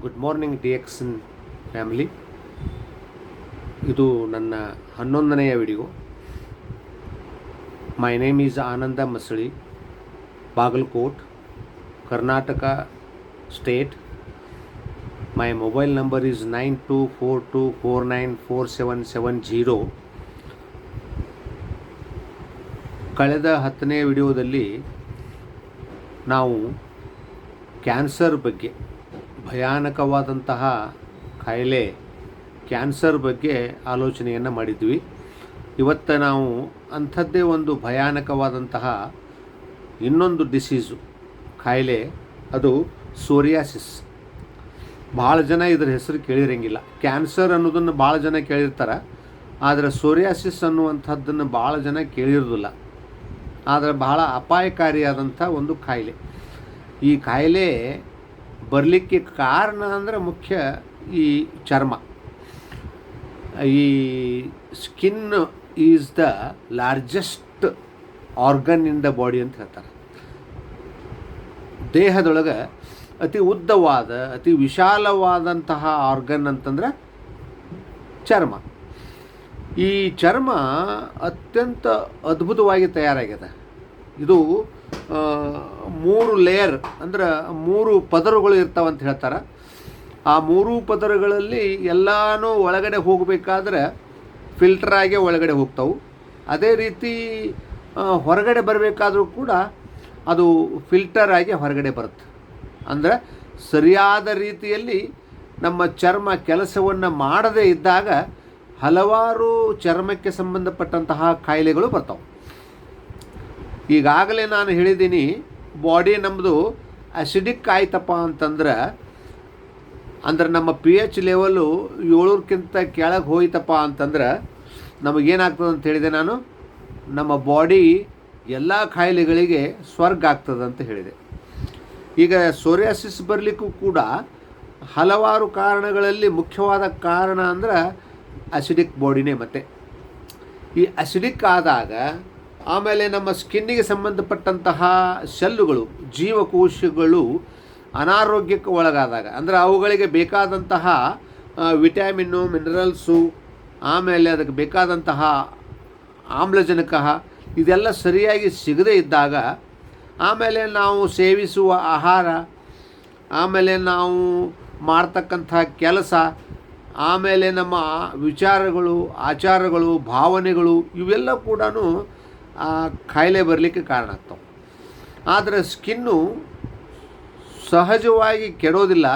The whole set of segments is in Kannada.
Good morning D X family ಇದು ನನ್ನ ಹನ್ನೊಂದನೆಯ video my name is Ananda Masali Bagalkot Karnataka state my mobile number is nine two four two four nine four seven seven zero ಕಳೆದ ಹತ್ತನೇ ವಿಡಿಯೋದಲ್ಲಿ ನಾವು ಕ್ಯಾನ್ಸರ್ ಬಗ್ಗೆ ಭಯಾನಕವಾದಂತಹ ಕಾಯಿಲೆ ಕ್ಯಾನ್ಸರ್ ಬಗ್ಗೆ ಆಲೋಚನೆಯನ್ನು ಮಾಡಿದ್ವಿ. ಇವತ್ತು ನಾವು ಅಂಥದ್ದೇ ಒಂದು ಭಯಾನಕವಾದಂತಹ ಇನ್ನೊಂದು ಡಿಸೀಸು ಕಾಯಿಲೆ ಅದು ಸೋರಿಯಾಸಿಸ್ ಭಾಳ ಜನ ಇದರ ಹೆಸರು ಕೇಳಿರಂಗಿಲ್ಲ. ಕ್ಯಾನ್ಸರ್ ಅನ್ನೋದನ್ನು ಭಾಳ ಜನ ಕೇಳಿರ್ತಾರೆ. ಆದರೆ ಸೋರಿಯಾಸಿಸ್ ಅನ್ನುವಂಥದ್ದನ್ನು ಭಾಳ ಜನ ಕೇಳಿರೋದಿಲ್ಲ. ಆದರೆ ಬಹಳ ಅಪಾಯಕಾರಿಯಾದಂಥ ಒಂದು ಕಾಯಿಲೆ ಈ ಕಾಯಿಲೆ ಬರಲಿಕ್ಕೆ ಕಾರಣ ಅಂದರೆ ಮುಖ್ಯ ಈ ಚರ್ಮ. ಈ skin is the largest organ in the body ಅಂತ ಹೇಳ್ತಾರೆ. ದೇಹದೊಳಗೆ ಅತಿ ಉದ್ದವಾದ, ಅತಿ ವಿಶಾಲವಾದಂತಹ ಆರ್ಗನ್ ಅಂತಂದ್ರೆ ಚರ್ಮ. ಈ ಚರ್ಮ ಅತ್ಯಂತ ಅದ್ಭುತವಾಗಿ ತಯಾರಾಗಿದೆ ಇದು ಮೂರು ಲೇಯರ್ ಅಂದ್ರೆ ಮೂರು ಪದರುಗಳು ಇರ್ತಾವಂತ ಹೇಳ್ತಾರೆ. ಆ ಮೂರು ಪದರಗಳಲ್ಲಿ ಎಲ್ಲನೂ ಒಳಗಡೆ ಹೋಗಬೇಕಾದ್ರೆ ಫಿಲ್ಟರ್ ಆಗಿ ಒಳಗಡೆ ಹೋಗ್ತಾವೆ. ಅದೇ ರೀತಿ ಹೊರಗಡೆ ಬರಬೇಕಾದ್ರೂ ಕೂಡ ಅದು ಫಿಲ್ಟರ್ ಆಗಿ ಹೊರಗಡೆ ಬರುತ್ತೆ. ಅಂದರೆ ಸರಿಯಾದ ರೀತಿಯಲ್ಲಿ ನಮ್ಮ ಚರ್ಮ ಕೆಲಸವನ್ನು ಮಾಡದೇ ಇದ್ದಾಗ ಹಲವಾರು ಚರ್ಮಕ್ಕೆ ಸಂಬಂಧಪಟ್ಟಂತಹ ಕಾಯಿಲೆಗಳು ಬರ್ತಾವೆ. ಈಗಾಗಲೇ ನಾನು ಹೇಳಿದ್ದೀನಿ ಬಾಡಿ ನಮ್ಮದು ಅಸಿಡಿಕ್ ಆಯ್ತಪ್ಪ ಅಂತಂದ್ರೆ, ಅಂದ್ರೆ ನಮ್ಮ ಪಿ ಎಚ್ ಲೆವೆಲ್ಲು ಏಳೂರಕ್ಕಿಂತ ಕೆಳಗೆ ಹೋಯ್ತಪ್ಪ ಅಂತಂದ್ರೆ, ನಮಗೇನಾಗ್ತದೆ ಅಂತ ಹೇಳಿದೆ ನಾನು? ನಮ್ಮ ಬಾಡಿ ಎಲ್ಲ ಖಾಯಿಲೆಗಳಿಗೆ ಸ್ವರ್ಗ ಆಗ್ತದೆ ಅಂತ ಹೇಳಿದೆ. ಈಗ ಸೋರಿಯಾಸಿಸ್ ಬರಲಿಕ್ಕೂ ಕೂಡ ಹಲವಾರು ಕಾರಣಗಳಲ್ಲಿ ಮುಖ್ಯವಾದ ಕಾರಣ ಅಂದ್ರೆ ಅಸಿಡಿಕ್ ಬಾಡಿನೇ ಮತ್ತೆ. ಈ ಅಸಿಡಿಕ್ ಆದಾಗ ಆಮೇಲೆ ನಮ್ಮ ಸ್ಕಿನ್ನಿಗೆ ಸಂಬಂಧಪಟ್ಟಂತಹ ಸೆಲ್ಲುಗಳು ಜೀವಕೋಶಗಳು ಅನಾರೋಗ್ಯಕ್ಕೆ ಒಳಗಾದಾಗ, ಅಂದರೆ ಅವುಗಳಿಗೆ ಬೇಕಾದಂತಹ ವಿಟ್ಯಾಮಿನ್ನು ಮಿನರಲ್ಸು, ಆಮೇಲೆ ಅದಕ್ಕೆ ಬೇಕಾದಂತಹ ಆಮ್ಲಜನಕ, ಇದೆಲ್ಲ ಸರಿಯಾಗಿ ಸಿಗದೇ ಇದ್ದಾಗ, ಆಮೇಲೆ ನಾವು ಸೇವಿಸುವ ಆಹಾರ, ಆಮೇಲೆ ನಾವು ಮಾಡ್ತಕ್ಕಂಥ ಕೆಲಸ, ಆಮೇಲೆ ನಮ್ಮ ವಿಚಾರಗಳು, ಆಚಾರಗಳು, ಭಾವನೆಗಳು, ಇವೆಲ್ಲ ಕೂಡ ಕಾಯಿಲೆ ಬರಲಿಕ್ಕೆ ಕಾರಣ ಆಗ್ತವೆ. ಆದರೆ ಸ್ಕಿನ್ನು ಸಹಜವಾಗಿ ಕೆಡೋದಿಲ್ಲ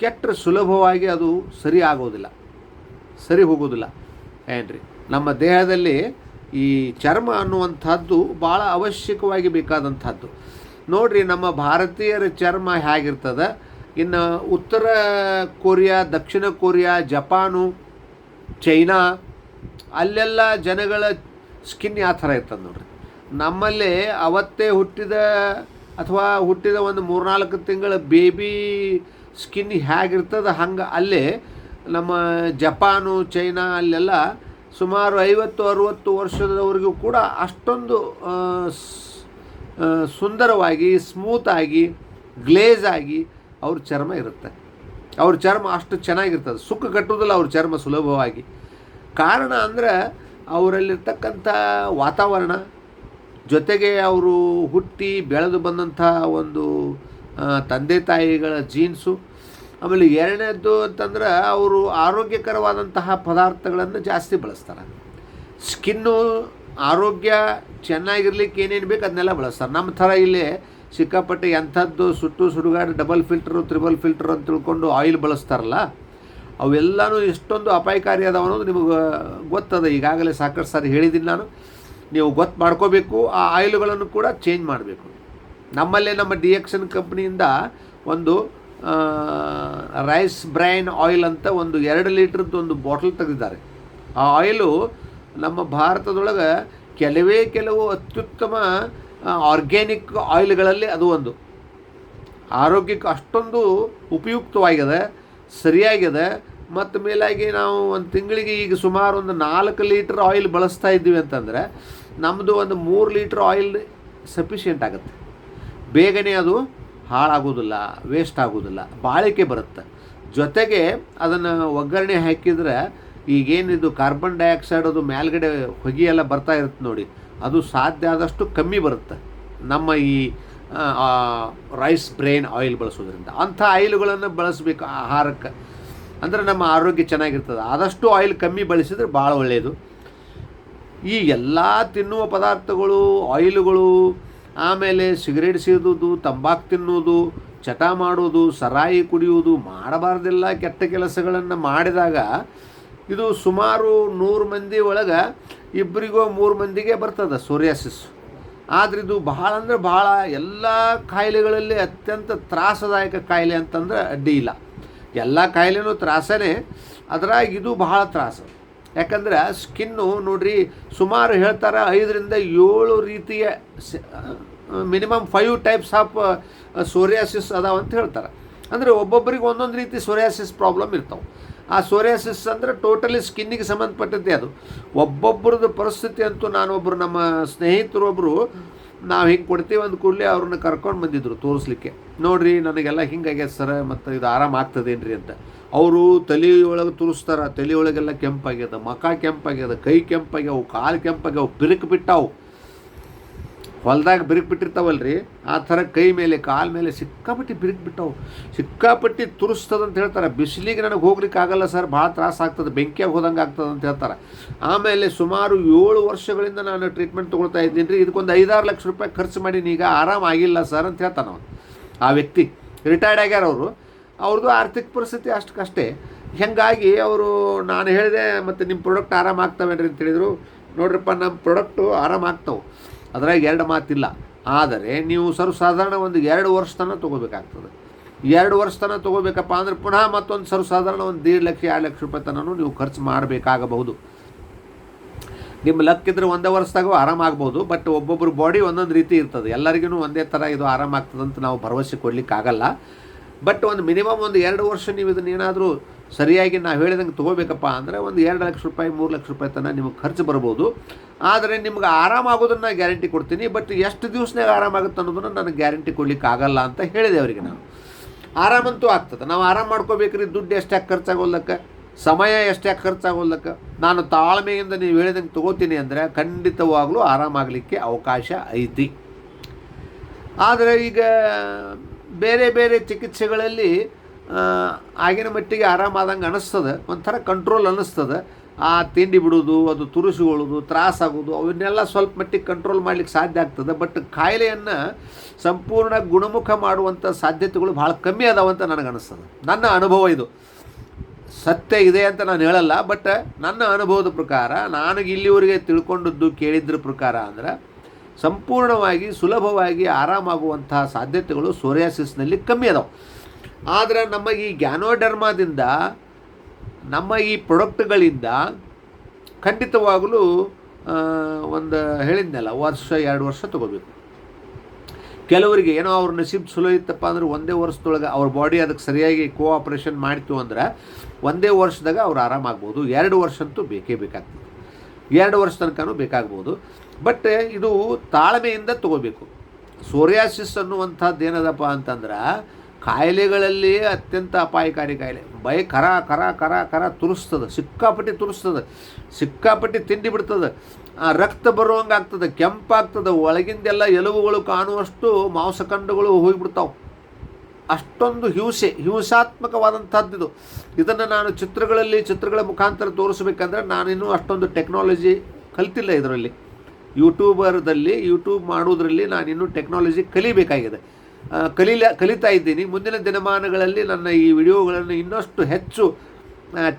ಕೆಟ್ಟರೆ ಸುಲಭವಾಗಿ ಅದು ಸರಿ ಆಗೋದಿಲ್ಲ, ಸರಿ ಹೋಗೋದಿಲ್ಲ. ಏನ್ರಿ, ನಮ್ಮ ದೇಹದಲ್ಲಿ ಈ ಚರ್ಮ ಅನ್ನುವಂಥದ್ದು ಭಾಳ ಅವಶ್ಯಕವಾಗಿ ಬೇಕಾದಂಥದ್ದು. ನೋಡಿರಿ, ನಮ್ಮ ಭಾರತೀಯರ ಚರ್ಮ ಹೇಗಿರ್ತದೆ? ಇನ್ನು ಉತ್ತರ ಕೊರಿಯಾ, ದಕ್ಷಿಣ ಕೊರಿಯಾ, ಜಪಾನು, ಚೈನಾ, ಅಲ್ಲೆಲ್ಲ ಜನಗಳ ಸ್ಕಿನ್ ಯಾವ ಥರ ಇರ್ತದೆ ನೋಡ್ರಿ? ನಮ್ಮಲ್ಲಿ ಅವತ್ತೇ ಹುಟ್ಟಿದ ಅಥವಾ ಹುಟ್ಟಿದ ಒಂದು ಮೂರ್ನಾಲ್ಕು ತಿಂಗಳ ಬೇಬಿ ಸ್ಕಿನ್ ಹೇಗಿರ್ತದೆ ಹಂಗೆ ಅಲ್ಲೇ ನಮ್ಮ ಜಪಾನು, ಚೈನಾ ಅಲ್ಲೆಲ್ಲ ಸುಮಾರು ಐವತ್ತು, ಅರುವತ್ತು ವರ್ಷದವರೆಗೂ ಕೂಡ ಅಷ್ಟೊಂದು ಸುಂದರವಾಗಿ ಸ್ಮೂತಾಗಿ ಗ್ಲೇಜ್ ಆಗಿ ಅವ್ರ ಚರ್ಮ ಇರುತ್ತೆ. ಅವ್ರ ಚರ್ಮ ಅಷ್ಟು ಚೆನ್ನಾಗಿರ್ತದೆ. ಸುಖ ಕಟ್ಟೋದಿಲ್ಲ ಅವ್ರ ಚರ್ಮ ಸುಲಭವಾಗಿ. ಕಾರಣ ಅಂದರೆ ಅವರಲ್ಲಿರ್ತಕ್ಕಂಥ ವಾತಾವರಣ ಜೊತೆಗೆ ಅವರು ಹುಟ್ಟಿ ಬೆಳೆದು ಬಂದಂಥ ಒಂದು ತಂದೆ ತಾಯಿಗಳ ಜೀನ್ಸು. ಆಮೇಲೆ ಎರಡನೇದ್ದು ಅಂತಂದ್ರೆ ಅವರು ಆರೋಗ್ಯಕರವಾದಂತಹ ಪದಾರ್ಥಗಳನ್ನು ಜಾಸ್ತಿ ಬಳಸ್ತಾರೆ. ಸ್ಕಿನ್ನು, ಆರೋಗ್ಯ ಚೆನ್ನಾಗಿರ್ಲಿಕ್ಕೆ ಏನೇನು ಬೇಕು ಅದನ್ನೆಲ್ಲ ಬಳಸ್ತಾರೆ. ನಮ್ಮ ಥರ ಇಲ್ಲಿ ಸಿಕ್ಕಾಪಟ್ಟೆ ಎಂಥದ್ದು ಸುಟ್ಟು, ಸುಡುಗಾಡು, ಡಬಲ್ ಫಿಲ್ಟ್ರು, ತ್ರಿಬಲ್ ಫಿಲ್ಟ್ರು ಅಂತ ತಿಳ್ಕೊಂಡು ಆಯಿಲ್ ಬಳಸ್ತಾರಲ್ಲ ಅವೆಲ್ಲನೂ ಎಷ್ಟೊಂದು ಅಪಾಯಕಾರಿ ಅದಾವ ಅನ್ನೋದು ನಿಮಗೆ ಗೊತ್ತದ. ಈಗಾಗಲೇ ಸಾಕಷ್ಟು ಸಾರಿ ಹೇಳಿದ್ದೀನಿ ನಾನು. ನೀವು ಗೊತ್ತು ಮಾಡ್ಕೋಬೇಕು, ಆ ಆಯಿಲ್ಗಳನ್ನು ಕೂಡ ಚೇಂಜ್ ಮಾಡಬೇಕು. ನಮ್ಮಲ್ಲೇ ನಮ್ಮ ಡಿ ಎಕ್ಷನ್ ಕಂಪ್ನಿಯಿಂದ ಒಂದು ರೈಸ್ ಬ್ರೈನ್ ಆಯಿಲ್ ಅಂತ ಒಂದು ಎರಡು ಲೀಟ್ರದ್ದು ಒಂದು ಬಾಟಲ್ ತೆಗೆದಿದ್ದಾರೆ. ಆ ಆಯಿಲು ನಮ್ಮ ಭಾರತದೊಳಗೆ ಕೆಲವೇ ಕೆಲವು ಅತ್ಯುತ್ತಮ ಆರ್ಗ್ಯಾನಿಕ್ ಆಯಿಲ್ಗಳಲ್ಲಿ ಅದು ಒಂದು. ಆರೋಗ್ಯಕ್ಕೆ ಅಷ್ಟೊಂದು ಉಪಯುಕ್ತವಾಗಿದೆ. ಸರಿಯಾಗಿದೆ. ಮತ್ತು ಮೇಲಾಗಿ ನಾವು ಒಂದು ತಿಂಗಳಿಗೆ ಈಗ ಸುಮಾರು ಒಂದು ನಾಲ್ಕು ಲೀಟ್ರ್ ಆಯಿಲ್ ಬಳಸ್ತಾ ಇದ್ದೀವಿ ಅಂತಂದರೆ ನಮ್ಮದು ಒಂದು ಮೂರು ಲೀಟ್ರ್ ಆಯಿಲ್ ಸಫಿಷಿಯೆಂಟ್ ಆಗುತ್ತೆ. ಬೇಗನೆ ಅದು ಹಾಳಾಗೋದಿಲ್ಲ, ವೇಸ್ಟ್ ಆಗೋದಿಲ್ಲ, ಬಾಳಿಕೆ ಬರುತ್ತೆ. ಜೊತೆಗೆ ಅದನ್ನು ಒಗ್ಗರಣೆ ಹಾಕಿದ್ರೆ ಈಗೇನಿದು ಕಾರ್ಬನ್ ಡೈಆಕ್ಸೈಡ್ ಅದು ಮೇಲ್ಗಡೆ ಹೊಗೆ ಎಲ್ಲ ಬರ್ತಾ ಇರುತ್ತೆ ನೋಡಿ, ಅದು ಸಾಧ್ಯ ಆದಷ್ಟು ಕಮ್ಮಿ ಬರುತ್ತೆ. ನಮ್ಮ ಈ ರೈಸ್ ಬ್ರೈನ್ ಆಯಿಲ್ ಬಳಸೋದ್ರಿಂದ. ಅಂಥ ಆಯಿಲ್ಗಳನ್ನು ಬಳಸಬೇಕು ಆಹಾರಕ್ಕೆ. ಅಂದರೆ ನಮ್ಮ ಆರೋಗ್ಯ ಚೆನ್ನಾಗಿರ್ತದೆ. ಆದಷ್ಟು ಆಯಿಲ್ ಕಮ್ಮಿ ಬಳಸಿದ್ರೆ ಭಾಳ ಒಳ್ಳೆಯದು ಈ ಎಲ್ಲ ತಿನ್ನುವ ಪದಾರ್ಥಗಳು ಆಯಿಲ್ಗಳು ಆಮೇಲೆ ಸಿಗರೇಟ್ ಸೇದೋದು ತಂಬಾಕು ತಿನ್ನೋದು ಚಟ ಮಾಡೋದು, ಸರಾಯಿ ಕುಡಿಯುವುದು, ಮಾಡಬಾರ್ದಿಲ್ಲ ಕೆಟ್ಟ ಕೆಲಸಗಳನ್ನು ಮಾಡಿದಾಗ ಇದು ಸುಮಾರು ನೂರು ಮಂದಿ ಒಳಗೆ ಇಬ್ಬರಿಗೋ ಮೂರು ಮಂದಿಗೆ ಬರ್ತದೆ ಸೋರಿಯಾಸಿಸ್ ಆದ್ರೆ ಇದು ಬಹಳ ಅಂದರೆ ಬಹಳ ಎಲ್ಲ ಕಾಯಿಲೆಗಳಲ್ಲಿ ಅತ್ಯಂತ ತ್ರಾಸದಾಯಕ ಕಾಯಿಲೆ ಅಂತಂದ್ರೆ ಅಡ್ಡಿ ಇಲ್ಲ. ಎಲ್ಲ ಕಾಯಿಲೆನೂ ತ್ರಾಸನೇ ಅದರ ಇದು ಬಹಳ ತ್ರಾಸು. ಯಾಕಂದ್ರೆ ಸ್ಕಿನ್ನು ನೋಡ್ರಿ, ಸುಮಾರು ಹೇಳ್ತಾರೆ ಐದರಿಂದ ಏಳು ರೀತಿಯ minimum five types of psoriasis ಅದಾವಂತ ಹೇಳ್ತಾರೆ. ಅಂದರೆ ಒಬ್ಬೊಬ್ಬರಿಗೆ ಒಂದೊಂದು ರೀತಿ ಸೋರಿಯಾಸಿಸ್ ಪ್ರಾಬ್ಲಮ್ ಇರ್ತಾವೆ. ಆ ಸೋರಿಯಾಸಿಸ್ ಅಂದರೆ ಟೋಟಲಿ ಸ್ಕಿನ್ನಿಗೆ ಸಂಬಂಧಪಟ್ಟದ್ದೇ ಅದು. ಒಬ್ಬೊಬ್ಬರದ್ದು ಪರಿಸ್ಥಿತಿ ಅಂತೂ ನಾನೊಬ್ಬರು ನಮ್ಮ ಸ್ನೇಹಿತರೊಬ್ಬರು ನಾವು ಹಿಂಗೆ ಕೊಡ್ತೀವಿ ಅಂದ ಕೂಡಲೇ ಅವ್ರನ್ನ ಕರ್ಕೊಂಡು ಬಂದಿದ್ರು ತೋರಿಸ್ಲಿಕ್ಕೆ. ನೋಡ್ರಿ ನನಗೆಲ್ಲ ಹಿಂಗಾಗ್ಯದ ಸರ, ಮತ್ತು ಇದು ಆರಾಮ ಆಗ್ತದೇನ್ರಿ ಅಂತ. ಅವರು ತಲೆಯೊಳಗೆ ತುರಿಸ್ತಾರೆ, ತಲೆ ಒಳಗೆಲ್ಲ ಕೆಂಪಾಗ್ಯದ ಮಖ ಕೆಂಪಾಗ್ಯದ, ಕೈ ಕೆಂಪಾಗ್ಯಾವು, ಕಾಲು ಕೆಂಪಾಗ್ಯಾವು, ಬಿರುಕು ಬಿಟ್ಟಾವು. ಹೊಲ್ದಾಗ ಬಿರುಕು ಬಿಟ್ಟಿರ್ತಾವಲ್ರಿ, ಆ ಥರ ಕೈ ಮೇಲೆ, ಕಾಲ ಮೇಲೆ ಸಿಕ್ಕಾಪಟ್ಟಿ ಬಿರುಕು ಬಿಟ್ಟವು. ಸಿಕ್ಕಾಪಟ್ಟಿ ತುರಿಸ್ತದ ಅಂತ ಹೇಳ್ತಾರೆ. ಬಿಸಿಲಿಗೆ ನನಗೆ ಹೋಗ್ಲಿಕ್ಕೆ ಆಗಲ್ಲ ಸರ್, ಭಾಳ ತ್ರಾಸ ಆಗ್ತದೆ ಬೆಂಕಿಯಾಗಿ ಹೋದಂಗೆ ಆಗ್ತದೆ ಅಂತ ಹೇಳ್ತಾರೆ. ಆಮೇಲೆ ಸುಮಾರು ಏಳು ವರ್ಷಗಳಿಂದ ನಾನು ಟ್ರೀಟ್ಮೆಂಟ್ ತೊಗೊಳ್ತಾ ಇದ್ದೀನಿ ರೀ, ಇದಕ್ಕೊಂದು ಐದಾರು ಲಕ್ಷ ರೂಪಾಯಿ ಖರ್ಚು ಮಾಡೀನಿ ಈಗ ಆರಾಮಾಗಿಲ್ಲ ಸರ್ ಅಂತ ಹೇಳ್ತಾನೆ ಅವನು. ಆ ವ್ಯಕ್ತಿ ರಿಟೈರ್ಡ್ ಆಗ್ಯಾರ ಅವರು. ಅವ್ರದ್ದು ಆರ್ಥಿಕ ಪರಿಸ್ಥಿತಿ ಅಷ್ಟಕ್ಕಷ್ಟೇ ಹೀಗಾಗಿ ಅವರು, ನಾನು ಹೇಳಿದೆ, ಮತ್ತು ನಿಮ್ಮ ಪ್ರಾಡಕ್ಟ್ ಆರಾಮ ಆಗ್ತವೇನ್ರಿ? ಅಂತ ಹೇಳಿದರು. ನೋಡ್ರಪ್ಪ ನಮ್ಮ ಪ್ರಾಡಕ್ಟು ಆರಾಮ ಆಗ್ತಾವೆ. ಅದ್ರಾಗ ಎರಡು ಮಾತಿಲ್ಲ. ಆದರೆ ನೀವು ಸರ್ವಸಾಧಾರಣ ಒಂದು ಎರಡು ವರ್ಷ ತನಕ ತೊಗೋಬೇಕಾಗ್ತದೆ. ಎರಡು ವರ್ಷ ತನಕ ತೊಗೋಬೇಕಪ್ಪ ಅಂದ್ರೆ ಪುನಃ ಮತ್ತೊಂದು ಸರ್ವಸಾಧಾರಣ ಒಂದು ದೇಡ್ ಲಕ್ಷ, ಎರಡು ಲಕ್ಷ ರೂಪಾಯಿ ತನೂ ನೀವು ಖರ್ಚು ಮಾಡಬೇಕಾಗಬಹುದು. ನಿಮ್ಮ ಲಕ್ ಇದ್ರೆ ಒಂದೇ ವರ್ಷದಾಗೂ ಆರಾಮಾಗ್ಬೋದು ಬಟ್ ಒಬ್ಬೊಬ್ಬರು ಬಾಡಿ ಒಂದೊಂದು ರೀತಿ ಇರ್ತದೆ. ಎಲ್ಲರಿಗೂ ಒಂದೇ ಥರ ಇದು ಆರಾಮಾಗ್ತದಂತ ಅಂತ ನಾವು ಭರವಸೆ ಕೊಡಲಿಕ್ಕಾಗಲ್ಲ. ಬಟ್ ಒಂದು ಮಿನಿಮಮ್ ಒಂದು ಎರಡು ವರ್ಷ ನೀವು ಇದನ್ನ ಏನಾದರೂ ಸರಿಯಾಗಿ ನಾವು ಹೇಳಿದಂಗೆ ತೊಗೋಬೇಕಪ್ಪ ಅಂದರೆ ಒಂದು ಎರಡು ಲಕ್ಷ ರೂಪಾಯಿ, ಮೂರು ಲಕ್ಷ ರೂಪಾಯಿ ತನಕ ನಿಮಗೆ ಖರ್ಚು ಬರ್ಬೋದು. ಆದರೆ ನಿಮ್ಗೆ ಆರಾಮಾಗೋದನ್ನು ನಾನು ಗ್ಯಾರಂಟಿ ಕೊಡ್ತೀನಿ, ಬಟ್ ಎಷ್ಟು ದಿವಸನಾಗ ಆರಾಮಾಗುತ್ತೆ ಅನ್ನೋದನ್ನು ನನಗೆ ಗ್ಯಾರಂಟಿ ಕೊಡ್ಲಿಕ್ಕೆ ಆಗಲ್ಲ ಅಂತ ಹೇಳಿದೆ ಅವರಿಗೆ ನಾನು. ಆರಾಮಂತೂ ಆಗ್ತದೆ. ನಾವು ಆರಾಮ ಮಾಡ್ಕೋಬೇಕ್ರಿ, ದುಡ್ಡು ಎಷ್ಟಾಗಿ ಖರ್ಚಾಗೋಲ್ಲಕ್ಕೆ? ಸಮಯ ಎಷ್ಟ್ಯಾಕೆ ಖರ್ಚಾಗೋಲ್ಲಕ್ಕೆ? ನಾನು ತಾಳ್ಮೆಯಿಂದ ನೀವು ಹೇಳಿದಂಗೆ ತೊಗೋತೀನಿ ಅಂದರೆ ಖಂಡಿತವಾಗಲೂ ಆರಾಮಾಗಲಿಕ್ಕೆ ಅವಕಾಶ ಐತಿ. ಆದರೆ ಈಗ ಬೇರೆ ಬೇರೆ ಚಿಕಿತ್ಸೆಗಳಲ್ಲಿ ಆಗಿನ ಮಟ್ಟಿಗೆ ಆರಾಮಾದಂಗೆ ಅನ್ನಿಸ್ತದೆ ಒಂಥರ ಕಂಟ್ರೋಲ್ ಅನ್ನಿಸ್ತದೆ. ಆ ತಿಂಡಿ ಬಿಡೋದು ಅದು ತುರಿಸಿಕೊಳ್ಳೋದು ತ್ರಾಸಾಗೋದು ಅವನ್ನೆಲ್ಲ ಸ್ವಲ್ಪ ಮಟ್ಟಿಗೆ ಕಂಟ್ರೋಲ್ ಮಾಡ್ಲಿಕ್ಕೆ ಸಾಧ್ಯ ಆಗ್ತದೆ. ಬಟ್ ಕಾಯಿಲೆಯನ್ನು ಸಂಪೂರ್ಣ ಗುಣಮುಖ ಮಾಡುವಂಥ ಸಾಧ್ಯತೆಗಳು ಭಾಳ ಕಮ್ಮಿ ಅದಾವಂತ ನನಗೆ ಅನಿಸ್ತದೆ. ನನ್ನ ಅನುಭವ ಇದು. ಸತ್ಯ ಇದೆ ಅಂತ ನಾನು ಹೇಳಲ್ಲ ಬಟ್ ನನ್ನ ಅನುಭವದ ಪ್ರಕಾರ, ನಾನು ಇಲ್ಲಿವರೆಗೆ ತಿಳ್ಕೊಂಡದ್ದು ಕೇಳಿದ್ರ ಪ್ರಕಾರ ಅಂದ್ರೆ, ಸಂಪೂರ್ಣವಾಗಿ ಸುಲಭವಾಗಿ ಆರಾಮಾಗುವಂತಹ ಸಾಧ್ಯತೆಗಳು ಸೋರಿಯಾಸಿಸ್ನಲ್ಲಿ ಕಮ್ಮಿ ಅದಾವೆ. ಆದರೆ ನಮ್ಮ ಈ ಗ್ಯಾನೋಡರ್ಮಾದಿಂದ ನಮ್ಮ ಈ ಪ್ರೊಡಕ್ಟ್ಗಳಿಂದ ಖಂಡಿತವಾಗಲೂ ಒಂದು ಹೇಳಿದ್ನಲ್ಲ, ವರ್ಷ, ಎರಡು ವರ್ಷ ತೊಗೋಬೇಕು. ಕೆಲವರಿಗೆ ಏನೋ ಅವ್ರ ನಸೀಬ್ ಚಲೋ ಇತ್ತಪ್ಪ ಅಂದ್ರೆ ಒಂದೇ ವರ್ಷದೊಳಗೆ ಅವ್ರ ಬಾಡಿ ಅದಕ್ಕೆ ಸರಿಯಾಗಿ ಕೋಆಪ್ರೇಷನ್ ಮಾಡ್ತು ಅಂದ್ರೆ ಒಂದೇ ವರ್ಷದಾಗ ಅವ್ರು ಆರಾಮಾಗ್ಬೋದು ಎರಡು ವರ್ಷ ಅಂತೂ ಬೇಕೇ ಬೇಕಾಗ್ತದೆ. ಎರಡು ವರ್ಷ ತನಕನೂ ಬೇಕಾಗ್ಬೋದು. ಬಟ್ ಇದು ತಾಳ್ಮೆಯಿಂದ ತಗೋಬೇಕು. ಸೋರಿಯಾಸಿಸ್ ಅನ್ನುವಂಥದ್ದು ಏನದಪ್ಪ ಅಂತಂದ್ರೆ ಕಾಯಿಲೆಗಳಲ್ಲಿ ಅತ್ಯಂತ ಅಪಾಯಕಾರಿ ಕಾಯಿಲೆ. ಬೈ ಕರ ಕರ ಕರ ಕರ ತುರಿಸ್ತದೆ, ಸಿಕ್ಕಾಪಟ್ಟಿ ತುರಿಸ್ತದೆ, ಸಿಕ್ಕಾಪಟ್ಟಿ ತಿಂಡಿ ಬಿಡ್ತದೆ. ಆ ರಕ್ತ ಬರುವಂಗೆ ಆಗ್ತದೆ ಕೆಂಪಾಗ್ತದೆ, ಒಳಗಿಂದೆಲ್ಲ ಎಲುಬುಗಳು ಕಾಣುವಷ್ಟು ಮಾಂಸಖಂಡಗಳು ಹೋಗಿಬಿಡ್ತಾವೆ. ಅಷ್ಟೊಂದು ಹಿಂಸೆ ಹಿಂಸಾತ್ಮಕವಾದಂಥದ್ದು ಇದು ಇದನ್ನು ನಾನು ಚಿತ್ರಗಳಲ್ಲಿ, ಚಿತ್ರಗಳ ಮುಖಾಂತರ ತೋರಿಸ್ಬೇಕಂದ್ರೆ ನಾನಿನ್ನೂ ಅಷ್ಟೊಂದು ಟೆಕ್ನಾಲಜಿ ಕಲ್ತಿಲ್ಲ ಇದರಲ್ಲಿ. ಯೂಟ್ಯೂಬರ್ದಲ್ಲಿ, ಯೂಟ್ಯೂಬ್ ಮಾಡೋದ್ರಲ್ಲಿ ನಾನಿನ್ನೂ ಟೆಕ್ನಾಲಜಿ ಕಲಿಬೇಕಾಗಿದೆ. ಕಲೀಲ, ಕಲಿತಾ ಇದ್ದೀನಿ. ಮುಂದಿನ ದಿನಮಾನಗಳಲ್ಲಿ ನನ್ನ ಈ ವಿಡಿಯೋಗಳನ್ನು ಇನ್ನಷ್ಟು ಹೆಚ್ಚು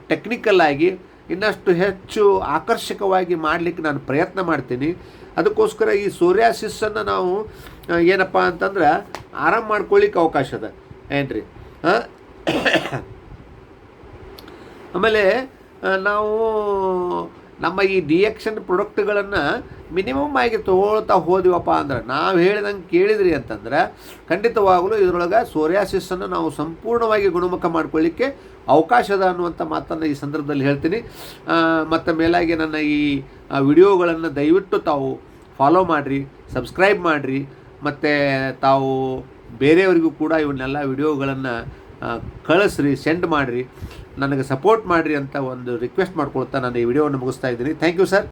ಟೆಕ್ನಿಕಲ್ ಆಗಿ, ಇನ್ನಷ್ಟು ಹೆಚ್ಚು ಆಕರ್ಷಕವಾಗಿ ಮಾಡಲಿಕ್ಕೆ ನಾನು ಪ್ರಯತ್ನ ಮಾಡ್ತೀನಿ. ಅದಕ್ಕೋಸ್ಕರ ಈ ಸೋರಿಯಾಸಿಸ್ಸನ್ನು ನಾವು ಏನಪ್ಪ ಅಂತಂದ್ರೆ ಆರಾಮ ಮಾಡ್ಕೊಳ್ಳಿಕ್ಕೆ ಅವಕಾಶ ಅದ. ಏನ್ರಿ? ಆಮೇಲೆ ನಾವು ನಮ್ಮ ಈ ಡಿಎಕ್ಷನ್ ಪ್ರೊಡಕ್ಟ್ಗಳನ್ನು ಮಿನಿಮಮ್ ಆಗಿ ತೊಗೊಳ್ತಾ ಹೋದಿವಪ್ಪ ಅಂದ್ರೆ, ನಾವು ಹೇಳಿದಂಗೆ ಕೇಳಿದ್ರಿ ಅಂತಂದ್ರೆ, ಖಂಡಿತವಾಗಲೂ ಇದರೊಳಗೆ ಸೋರಿಯಾಸಿಸನ್ನು ನಾವು ಸಂಪೂರ್ಣವಾಗಿ ಗುಣಮುಖ ಮಾಡ್ಕೊಳ್ಳಿಕ್ಕೆ ಅವಕಾಶ ಅದ ಅನ್ನುವಂಥ ಮಾತನ್ನು ಈ ಸಂದರ್ಭದಲ್ಲಿ ಹೇಳ್ತೀನಿ. ಮತ್ತು ಮೇಲಾಗಿ ನನ್ನ ಈ ವಿಡಿಯೋಗಳನ್ನು ದಯವಿಟ್ಟು ತಾವು ಫಾಲೋ ಮಾಡಿರಿ ಸಬ್ಸ್ಕ್ರೈಬ್ ಮಾಡಿರಿ, ಮತ್ತು ತಾವು ಬೇರೆಯವರಿಗೂ ಕೂಡ ಇವನ್ನೆಲ್ಲ ವಿಡಿಯೋಗಳನ್ನು ಕಳಿಸ್ರಿ ಸೆಂಡ್ ಮಾಡಿರಿ. ನನಗೆ ಸಪೋರ್ಟ್ ಮಾಡಿರಿ ಅಂತ ಒಂದು ರಿಕ್ವೆಸ್ಟ್ ಮಾಡ್ಕೊಳ್ತಾ ನಾನು ಈ ವಿಡಿಯೋವನ್ನು ಮುಗಿಸ್ತಾ ಇದ್ದೀನಿ. Thank you sir